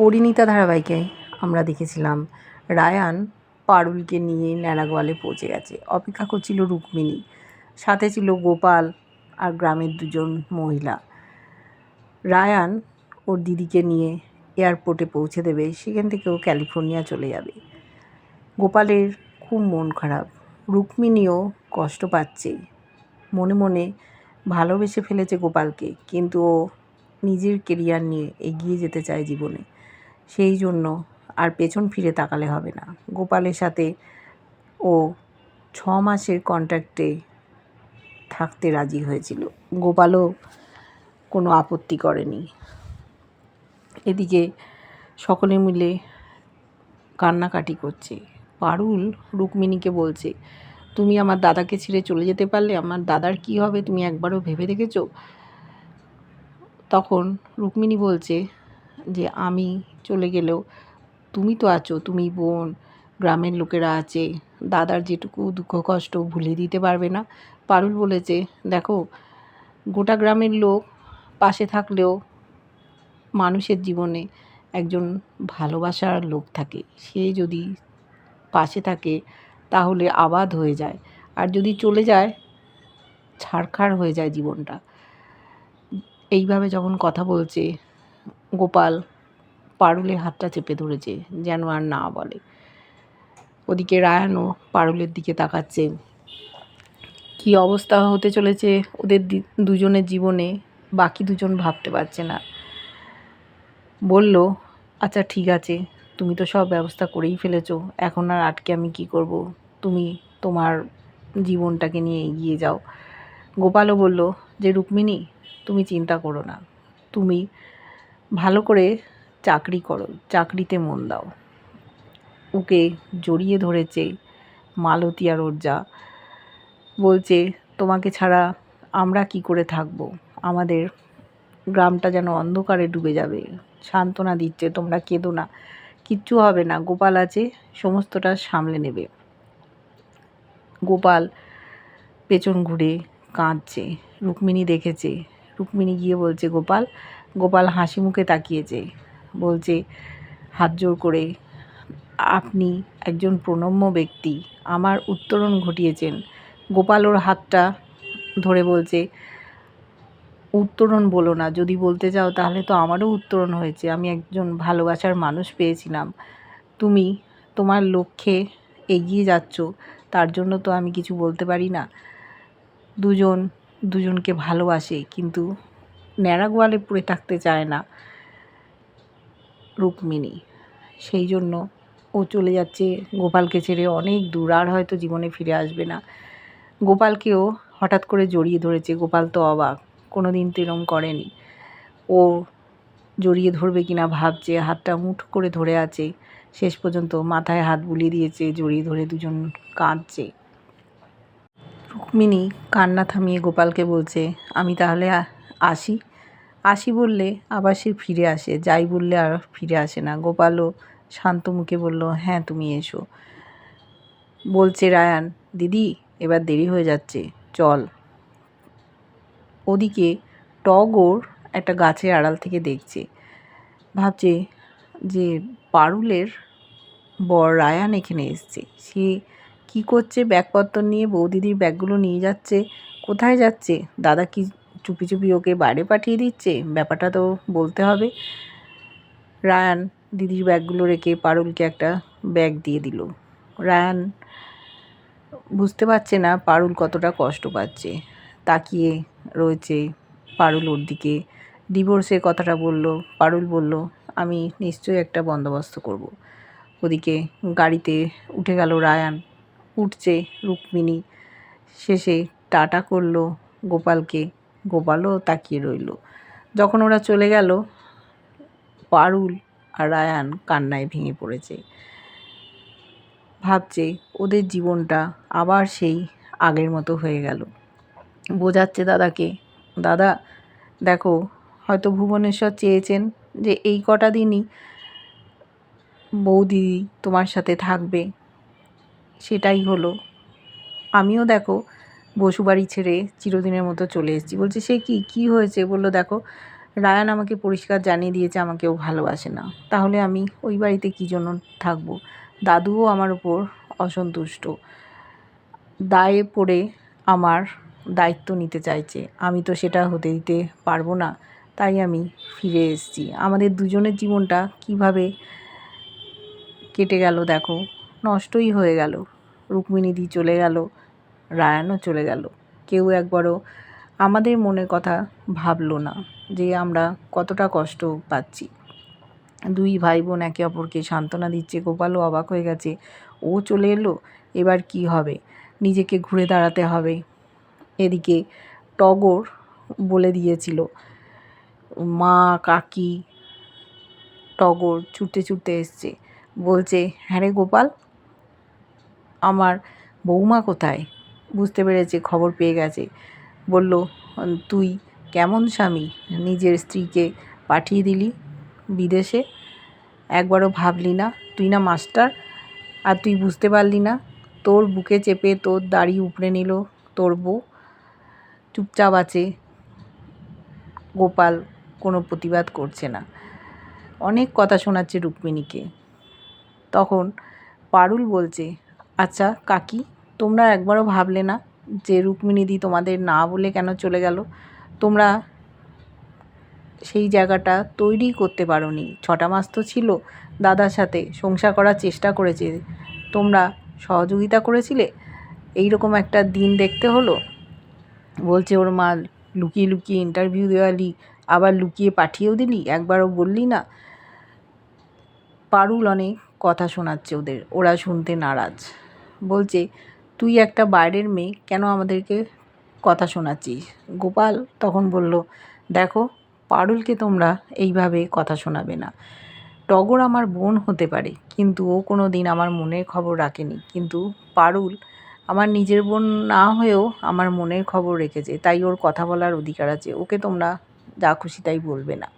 পরিণীতা ধারাবাহিকে আমরা দেখেছিলাম। রায়ান পারুলকে নিয়ে ন্যাড়াগোয়ালে পৌঁছে গেছে। অপেক্ষা করছিল রুক্মিণী। সাথে ছিল গোপাল আর গ্রামের দুজন মহিলা। রায়ান ওর দিদিকে নিয়ে এয়ারপোর্টে পৌঁছে দেবে। সেখান থেকে ও ক্যালিফোর্নিয়া চলে যাবে। গোপালের খুব মন খারাপ। রুক্মিণীও কষ্ট পাচ্ছে। মনে মনে ভালোবেসে ফেলেছে গোপালকে। কিন্তু ও নিজের কেরিয়ার নিয়ে এগিয়ে যেতে চায় জীবনে। সেই জন্য আর পেছন ফিরে তাকালে হবে না। গোপালের সাথে ও ছ মাসের কন্ট্রাক্টে থাকতে রাজি হয়েছিল। গোপালও কোনো আপত্তি করেনি। এদিকে সকলে মিলে কান্নাকাটি করছে। পারুল রুক্মিণীকে বলছে, তুমি আমার দাদাকে ছেড়ে চলে যেতে পারলে আমার দাদার কি হবে? তুমি একবারও ভেবে দেখেছ? তখন রুক্মিণী বলছে যে আমি চলে গেলেও তুমি তো আছো, তুমি বোন, গ্রামের লোকেরা আছে, দাদার যেটুকু দুঃখ কষ্ট ভুলে দিতে পারবে না। পারুল বলেছে, দেখো, গোটা গ্রামের লোক পাশে থাকলেও মানুষের জীবনে একজন ভালোবাসার লোক থাকে। সে যদি পাশে থাকে, তাহলে আবাদ হয়ে যায়। আর যদি চলে যায় ছাড়খাড় হয়ে যায় জীবনটা। এইভাবে যখন কথা বলছে গোপাল পারুলের হাতটা চেপে ধরেছে, যেন আর না বলে। ওদিকে রায়ানও পারুলের দিকে তাকাচ্ছে। কি অবস্থা হতে চলেছে ওদের দুজনের জীবনে, বাকি দুজন ভাবতে পারছে না। বলল আচ্ছা ঠিক আছে, তুমি তো সব ব্যবস্থা করেই ফেলেছো, এখন আর আটকে আমি কি করব? তুমি তোমার জীবনটাকে নিয়ে এগিয়ে যাও। গোপালও বলল, যে রুক্মিণী, তুমি চিন্তা করো না। তুমি ভালো করে চাকরি করো, চাকরিতে মন দাও। ওকে জড়িয়ে ধরেছে মালতী আর ওরজা বলছে, তোমাকে ছাড়া আমরা কি করে থাকব? আমাদের গ্রামটা যেন অন্ধকারে ডুবে যাবে। সান্ত্বনা দিচ্ছে, তোমরা কেঁদো না। কিচ্ছু হবে না। গোপাল আছে, সমস্তটা সামলে নেবে। গোপাল পেছন ঘুরে কাঁদছে। রুক্মিণী দেখেছে। রুক্মিণী গিয়ে বলছে, গোপাল গোপাল হাসি মুখে তাকিয়েছে বলছে, হাত জোর করে, আপনি একজন প্রণম্য ব্যক্তি, আমার উত্তরণ ঘটিয়েছেন। গোপাল ওর হাতটা ধরে বলছে, উত্তরণ বলো না, যদি বলতে চাও তাহলে তো আমারও উত্তরণ হয়েছে, আমি একজন ভালোবাসার মানুষ পেয়েছিলাম। তুমি তোমার লক্ষ্যে এগিয়ে যাচ্ছ, তার জন্য তো আমি কিছু বলতে পারি না। দুজন, দুজনকে ভালোবাসে, কিন্তু ন্যাড়া গোয়ালে পড়ে থাকতে চায় না রুক্মিণী। সেই জন্য ও চলে যাচ্ছে গোপালকে ছেড়ে অনেক দূর, আর হয়তো জীবনে ফিরে আসবে না। গোপালকেও হঠাৎ করে জড়িয়ে ধরেছে। গোপাল তো অবাক কোনো দিন তো এরম করেনি। ও জড়িয়ে ধরবে কিনা ভাবছে, হাতটা মুঠো করে ধরে আছে। শেষ পর্যন্ত মাথায় হাত বুলিয়ে দিয়েছে, জড়িয়ে ধরে দুজন কাঁদছে। রুক্মিণী কান্না থামিয়ে গোপালকে বলছে, আমি তাহলে আসি? আসি বললে আবার সে ফিরে আসে, যাই বললে আর ফিরে আসে না। গোপালও শান্ত মুখে বলল হ্যাঁ তুমি এসো। বলছে রায়ান, দিদি, এবার দেরি হয়ে যাচ্ছে, চল। ওদিকে টগর একটা গাছের আড়াল থেকে দেখছে। ভাবছে যে পারুলের বর রায়ান এখানে এসছে। সে কি করছে? ব্যাগপত্র নিয়ে বৌদিদির ব্যাগগুলো নিয়ে যাচ্ছে। কোথায় যাচ্ছে? দাদা কি চুপি চুপি ওকে বাইরে পাঠিয়ে দিচ্ছে, ব্যাপারটা তো বলতে হবে। রায়ান দিদির ব্যাগগুলো রেখে পারুলকে একটা ব্যাগ দিয়ে দিল। রায়ান বুঝতে পারছে না পারুল কতটা কষ্ট পাচ্ছে। তাকিয়ে রয়েছে পারুল ওর দিকে। ডিভোর্সের কথাটা বলল, পারুল বলল, আমি নিশ্চয়ই একটা বন্দোবস্ত করব। ওদিকে গাড়িতে উঠে গেল রায়ান। উঠছে রুক্মিণী। শেষে টাটা করল গোপালকে। গোপালও তাকিয়ে রইল। যখন ওরা চলে গেল, পারুল আর রায়ান কান্নায় ভেঙে পড়েছে। ভাবছে ওদের জীবনটা আবার সেই আগের মতো হয়ে গেল। বোঝাচ্ছে দাদাকে, দাদা, দেখো, হয়তো ভুবনেশ্বর চেয়েছেন যে এই কটা দিনই বৌদি তোমার সাথে থাকবে। সেটাই হলো। আমিও দেখো বসুবাড়ি ছেড়ে চিরদিনের মতো চলে এসেছি। বলছে, সে কি? কী হয়েছে? বলল, দেখো, রায়ান আমাকে পরিষ্কার জানিয়ে দিয়েছে আমাকেও ভালোবাসে না। তাহলে আমি ওই বাড়িতে কী জন্য থাকব? দাদুও আমার উপর অসন্তুষ্ট। দায়ে পড়ে আমার দায়িত্ব নিতে চাইছে। আমি তো সেটা হতে দিতে পারব না। তাই আমি ফিরে এসেছি। আমাদের দুজনের জীবনটা কীভাবে কেটে গেল দেখো? নষ্টই হয়ে গেল। রুক্মিণীদি চলে গেল। রায়ানও চলে গেল। কেউ একবারও আমাদের মনের কথা ভাবলো না যে আমরা কতটা কষ্ট পাচ্ছি। দুই ভাই বোন একে অপরকে সান্ত্বনা দিচ্ছে, গোপালও অবাক হয়ে গেছে, ও চলে এলো? এবার কি হবে? নিজেকে ঘুরে দাঁড়াতে হবে। এদিকে টগর বলে দিয়েছিল, মা, কাকি, টগর ছুটতে ছুটতে এসছে। বলছে হ্যাঁ রে গোপাল, আমার বৌমা কোথায়? বুঝতে পেরেছে, খবর পেয়ে গেছে। বলল, তুই কেমন স্বামী? নিজের স্ত্রীকে পাঠিয়ে দিলি বিদেশে? একবারও ভাবলি না? তুই না মাস্টার? আর তুই বুঝতে পারলি না? তোর বুকে চেপে তোর দাড়ি উপড়ে নিল, তোর বউ চুপচাপ আছে। গোপাল কোনো প্রতিবাদ করছে না। অনেক কথা শোনাচ্ছে রুক্মিণীকে। তখন পারুল বলছে আচ্ছা কাকি তোমরা একবারও ভাবলে না যে রুক্মিণীদি তোমাদের না বলে কেন চলে গেল? তোমরা সেই জায়গাটা তৈরি করতে পারোনি। ছটা মাস তো ছিল, দাদার সাথে সংসার করার চেষ্টা করেছে। তোমরা সহযোগিতা করেছিলে? এই রকম একটা দিন দেখতে হলো? বলছে ওর মা, লুকিয়ে লুকিয়ে ইন্টারভিউ দেওয়ালি, আবার লুকিয়ে পাঠিয়েও দিলি? একবারও বললি না? পারুল অনেক কথা শোনাচ্ছে ওদের, ওরা শুনতে নারাজ। বলছে তুই একটা বাইরের মেয়ে, কেন আমাদেরকে কথা শোনাচ্ছিস? গোপাল তখন বলল, দেখো, পারুলকে তোমরা এইভাবে কথা শোনাবে না। টগর আমার বোন হতে পারে, কিন্তু ও কোনো দিন আমার মনের খবর রাখেনি। কিন্তু পারুল আমার নিজের বোন না হয়েও আমার মনের খবর রেখেছে, তাই ওর কথা বলার অধিকার আছে। ওকে তোমরা যা খুশি তাই বলবে না।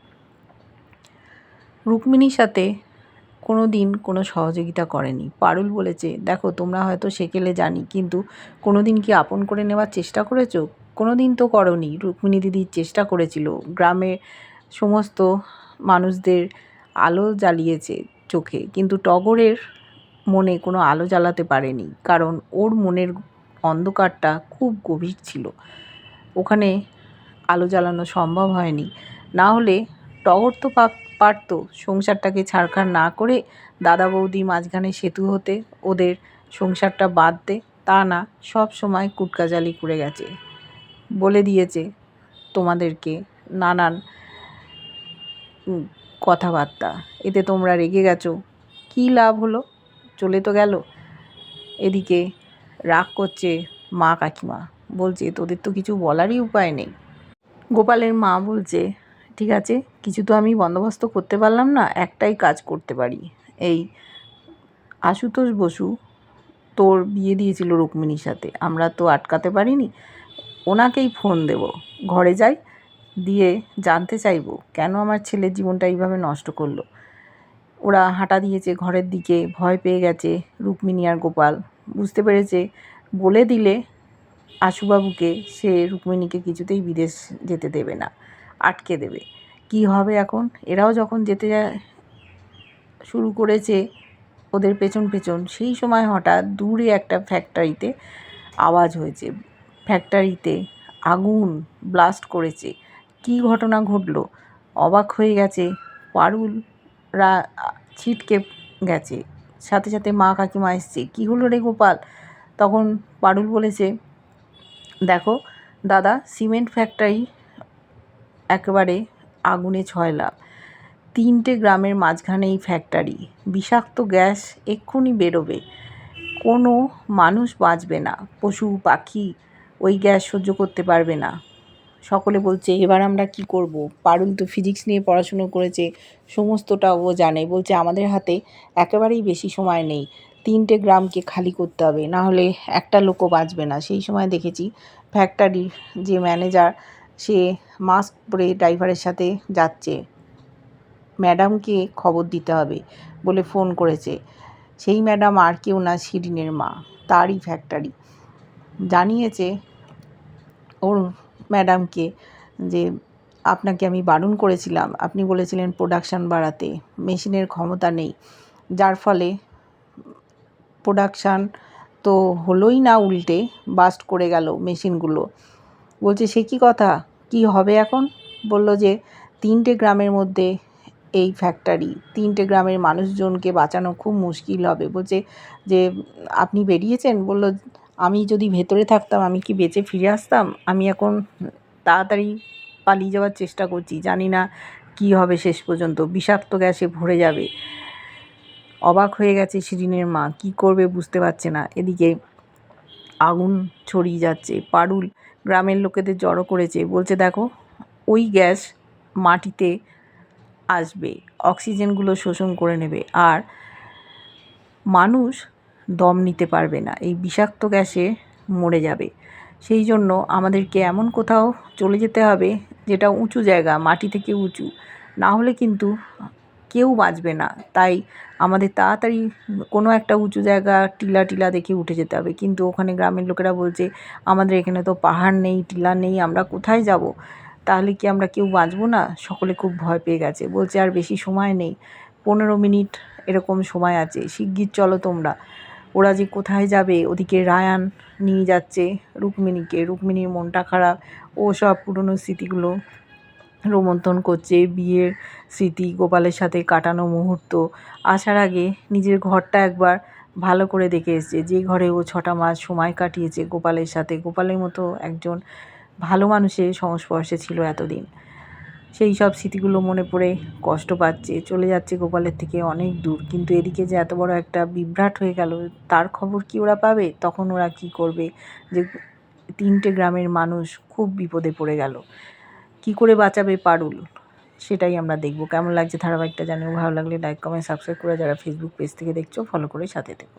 রুক্মিণীর সাথে কোনো দিন কোনো সহযোগিতা করেনি। পারুল বলেছে, দেখো, তোমরা হয়তো সেকেলে জানি, কিন্তু কোনো দিন কি আপন করে নেওয়ার চেষ্টা করেছ? কোনো দিন তো করনি, রুক্মিণী দিদির চেষ্টা করেছিল। গ্রামের সমস্ত মানুষদের আলো জ্বালিয়েছে চোখে, কিন্তু টগরের মনে কোনো আলো জ্বালাতে পারেনি, কারণ ওর মনের অন্ধকারটা খুব গভীর ছিল। ওখানে আলো জ্বালানো সম্ভব হয়নি। না হলে টগর তো পারত সংসারটাকে ছাড়খাড় না করে দাদা বৌদি মাঝখানে সেতু হতে ওদের সংসারটা বাঁধতে, তা না, সব সময় কুটকাজালি করে গেছে। বলে দিয়েছে তোমাদেরকে নানান কথাবার্তা। এতে তোমরা রেগে গেছো। কী লাভ হলো? চলে তো গেল। এদিকে রাগ করছে মা কাকিমা। বলছে, তোদের তো কিছু বলারই উপায় নেই। গোপালের মা বলছে ঠিক আছে? কিছু তো আমি বন্দোবস্ত করতে পারলাম না, একটাই কাজ করতে পারি। এই আশুতোষ বসু তোর বিয়ে দিয়েছিল রুক্মিণীর সাথে, আমরা তো আটকাতে পারিনি। ওনাকেই ফোন দেব। ঘরে যাই, দিয়ে জানতে চাইব কেন আমার ছেলের জীবনটা এইভাবে নষ্ট করল। ওরা হাঁটা দিয়েছে ঘরের দিকে, ভয় পেয়ে গেছে রুক্মিণী আর গোপাল। বুঝতে পেরেছে, বলে দিলে আশুবাবুকে, সে রুক্মিণীকে কিছুতেই বিদেশ যেতে দেবে না। আটকে দেবে। কি হবে এখন? এরাও যখন যেতে শুরু করেছে ওদের পেছন পেছন, সেই সময় হঠাৎ দূরে একটা ফ্যাক্টরিতে আওয়াজ হয়েছে। ফ্যাক্টরিতে আগুন ব্লাস্ট করেছে। কি ঘটনা ঘটলো? অবাক হয়ে গেছে। পারুলরা ছিটকে গেছে। সাথে সাথে মা কাকিমা এসছে। কী হলো রে গোপাল? তখন পারুল বলেছে, দেখো, দাদা সিমেন্ট ফ্যাক্টরি একেবারে আগুনে ছয়লাভ তিনটে গ্রামের মাঝখানে এই ফ্যাক্টরি বিষাক্ত গ্যাস এক্ষুনি বেরোবে। কোনো মানুষ বাঁচবে না। পশু, পাখি ওই গ্যাস সহ্য করতে পারবে না। সকলে বলছে, এবার আমরা কি করব? পারুল তো ফিজিক্স নিয়ে পড়াশুনো করেছে সমস্তটা ও জানে। বলছে, আমাদের হাতে একেবারেই বেশি সময় নেই। তিনটে গ্রামকে খালি করতে হবে। না হলে একটা লোকও বাঁচবে না। সেই সময় দেখেছি ফ্যাক্টরির যে ম্যানেজার সে মাস্ক পরে ড্রাইভারের সাথে যাচ্ছে। ম্যাডামকে খবর দিতে হবে বলে ফোন করেছে। সেই ম্যাডাম আর কেউ না, শিরিনের মা, তারই ফ্যাক্টরি। জানিয়েছে ওর ম্যাডামকে যে, আপনাকে আমি বারণ করেছিলাম। আপনি বলেছিলেন প্রোডাকশান বাড়াতে। মেশিনের ক্ষমতা নেই। যার ফলে প্রোডাকশান তো হলোই না, উল্টে বাস্ট করে গেল মেশিনগুলো। বলছে, সে কী কথা? কি হবে এখন? বলল যে, তিনটে গ্রামের মধ্যে এই ফ্যাক্টরি তিনটে গ্রামের মানুষজনকে বাঁচানো খুব মুশকিল হবে। বলছে যে, আপনি বেরিয়েছেন? বলল, আমি যদি ভেতরে থাকতাম, আমি কি বেঁচে ফিরে আসতাম? আমি এখন তাড়াতাড়ি পালিয়ে যাওয়ার চেষ্টা করছি। জানি না কি হবে শেষ পর্যন্ত। বিষাক্ত গ্যাসে ভরে যাবে। অবাক হয়ে গেছে শিরিনের মা। কি করবে বুঝতে পারছে না। এদিকে আগুন ছড়িয়ে যাচ্ছে। পারুল গ্রামের লোকেদের জড়ো করেছে। বলছে, দেখো, ওই গ্যাস মাটিতে আসবে, অক্সিজেনগুলো শোষণ করে নেবে, আর মানুষ দম নিতে পারবে না, এই বিষাক্ত গ্যাসে মরে যাবে। সেই জন্য আমাদেরকে এমন কোথাও চলে যেতে হবে যেটা উঁচু জায়গা, মাটি থেকে উঁচু। না হলে কিন্তু কেউ বাঁচবে না। তাই আমাদের তাড়াতাড়ি কোনো একটা উঁচু জায়গা টিলা টিলা দেখে উঠে যেতে হবে। কিন্তু ওখানে গ্রামের লোকেরা বলছে, আমাদের এখানে তো পাহাড় নেই, টিলা নেই, আমরা কোথায় যাব? তাহলে কি আমরা কেউ বাঁচবো না? সকলে খুব ভয় পেয়ে গেছে। বলছে, আর বেশি সময় নেই। পনেরো মিনিট এরকম সময় আছে। শিগগির চলো তোমরা। ওরা যে কোথায় যাবে, ওদিকে রায়ান নিয়ে যাচ্ছে রুক্মিণীকে। রুক্মিণীর মনটা খারাপ। ও সব পুরনো স্মৃতিগুলো রোমন্থন করছে বিয়ের স্মৃতি, গোপালের সাথে কাটানো মুহূর্ত। আসার আগে নিজের ঘরটা একবার ভালো করে দেখে এসছে। যে ঘরে ও ছটা মাস সময় কাটিয়েছে গোপালের সাথে। গোপালের মতো একজন ভালো মানুষের সংস্পর্শে ছিল এতদিন। সেই সব স্মৃতিগুলো মনে পড়ে, কষ্ট পাচ্ছে। চলে যাচ্ছে গোপালের থেকে অনেক দূর। কিন্তু এদিকে যে এত বড় একটা বিভ্রাট হয়ে গেল, তার খবর কি ওরা পাবে? তখন ওরা কি করবে? যে তিনটে গ্রামের মানুষ খুব বিপদে পড়ে গেল। কি করে বাঁচাবে পারুল? সেটাই আমরা দেখব। কেমন লাগছে ধারাবাহিকটা জানিও। ভালো লাগলে লাইক কমেন্ট সাবস্ক্রাইব করে যারা ফেসবুক পেজ থেকে দেখছ ফলো করে সাথে থেকো।